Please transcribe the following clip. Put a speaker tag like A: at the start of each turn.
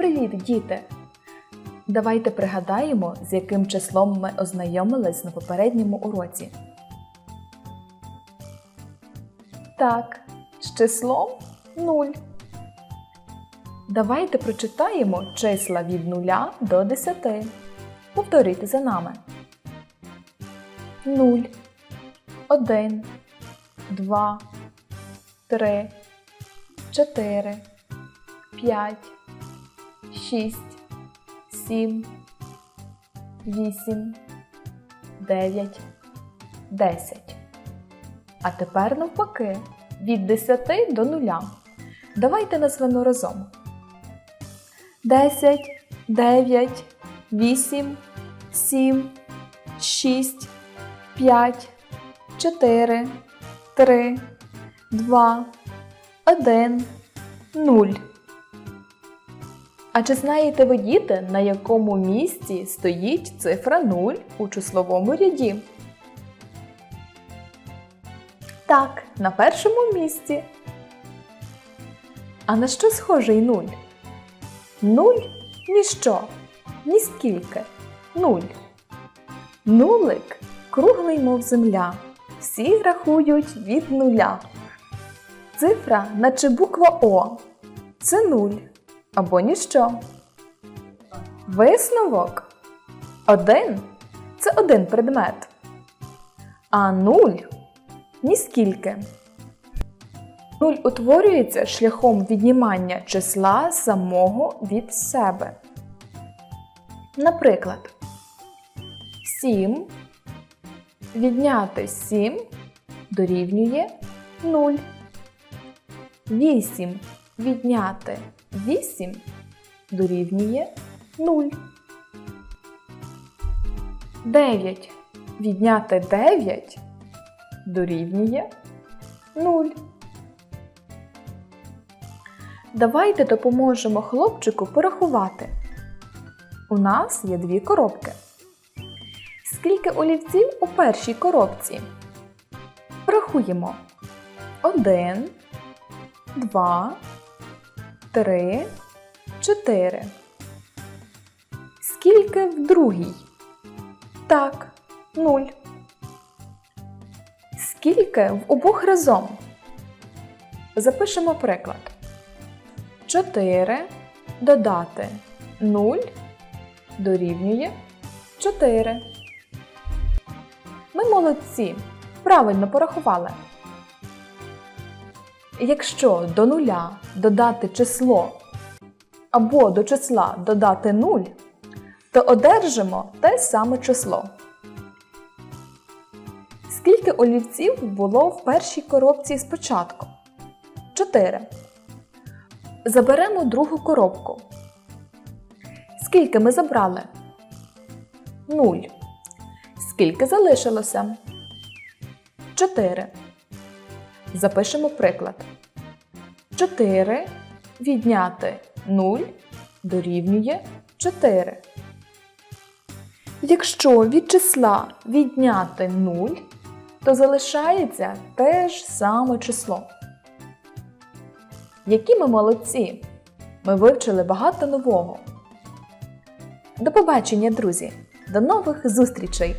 A: Привіт, діти! Давайте пригадаємо, з яким числом ми ознайомились на попередньому уроці. Так, з числом 0. Давайте прочитаємо числа від 0 до 10. Повторюйте за нами. 0, 1, 2, 3, 4, 5, 6, 7, 8, 9, 10. А тепер навпаки, від 10 до 0. Давайте назвемо разом. 10, 9, 8, 7, 6, 5, 4, 3, 2, 1, 0. А чи знаєте ви, діти, на якому місці стоїть цифра 0 у числовому ряді? Так, на першому місці. А на що схожий 0? 0 ніщо, ні. 0. Нулик круглий, мов земля. Всі рахують від нуля. Цифра, наче буква О. Це нуль або ніщо. Висновок один це один предмет. А нуль ніскільки. Нуль утворюється шляхом віднімання числа самого від себе. Наприклад, 7 відняти 7 дорівнює 0. 8 відняти 8 дорівнює 0. 9 відняти 9 дорівнює 0. Давайте допоможемо хлопчику порахувати. У нас є дві коробки. Скільки олівців у першій коробці? Порахуємо. Один, два, три, чотири. Скільки в другій? Так, нуль. Скільки в обох разом? Запишемо приклад. 4 додати 0 дорівнює 4. Ми молодці. Правильно порахували. Якщо до нуля додати число або до числа додати 0, то одержимо те саме число. Скільки олівців було в першій коробці спочатку? 4. Заберемо другу коробку. Скільки ми забрали? 0. Скільки залишилося? 4. Запишемо приклад. 4 відняти 0 дорівнює 4. Якщо від числа відняти 0, то залишається те ж саме число. Які ми молодці! Ми вивчили багато нового. До побачення, друзі! До нових зустрічей!